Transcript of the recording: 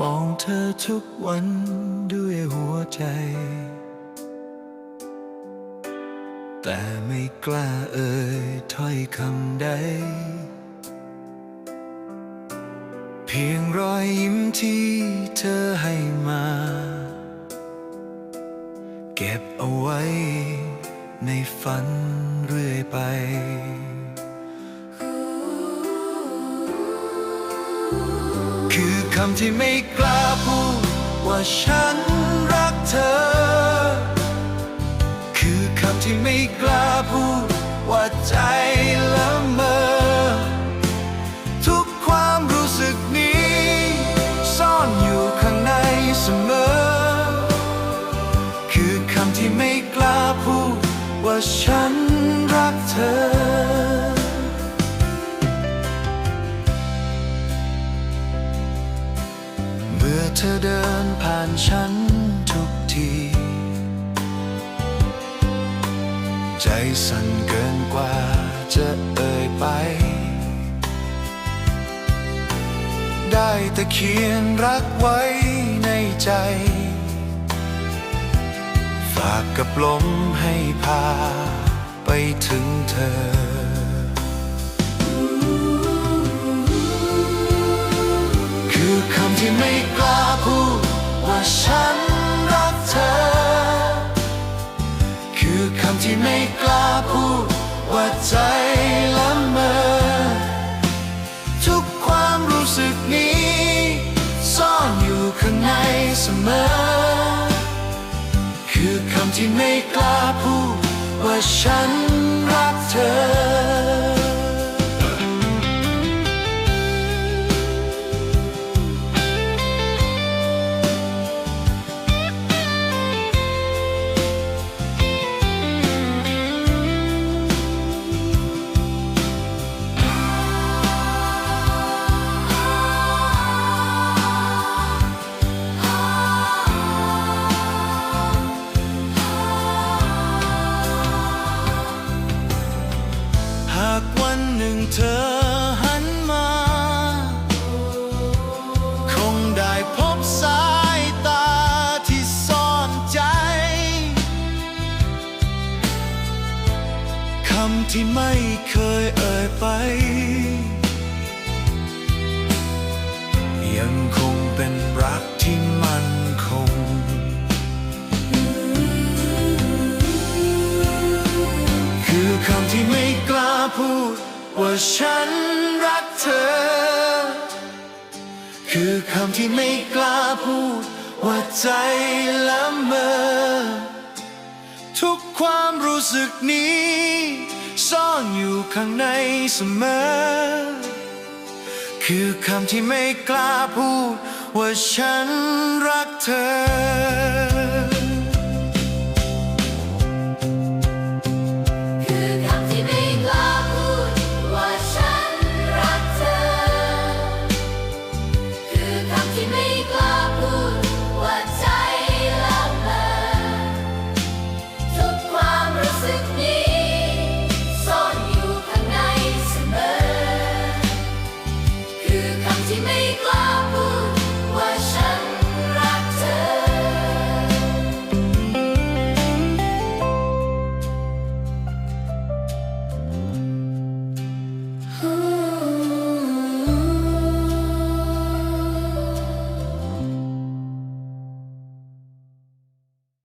มองเธอทุกวันด้วยหัวใจ แต่ไม่กล้าเอ่ยถ้อยคำใด เพียงรอยยิ้มที่เธอให้มา เก็บเอาไว้ในฝันเรื่อยไป คือคำที่ไม่กล้าพูดว่าฉันรักเธอ คือคำที่ไม่กล้าพูดว่าใจละเมอ ทุกความรู้สึกนี้ ซ่อนอยู่ข้างในเสมอ คือคำที่ไม่กล้าพูดว่าฉันรักเธอ อเธอเดินผ่านฉันทุกที ใจสั่นเกินกว่าจะเอ่ยไป ได้แต่เขียนรักไว้ในใจ ฝากกับลมให้พาไปถึงเธอคือคำที่ไม่ ฉันรักเธอ คือคำที่ไม่กล้าพูดว่าใจละเมอ ทุกความรู้สึกนี้ ซ่อนอยู่ข้างในเสมอ คือคำที่ไม่กล้าพูดว่าฉัน ที่ไม่เคยเอ่ยไป ยังคงเป็นรักที่มั่นคง คือคำที่ไม่กล้าพูด ว่าฉันรักเธอ คือคำที่ไม่กล้าพูด ว่าใจละเมอทุกความรู้สึกนี้ ซ่อนอยู่ข้างในเสมอ คือคำที่ไม่กล้าพูดว่าฉันรักเธอ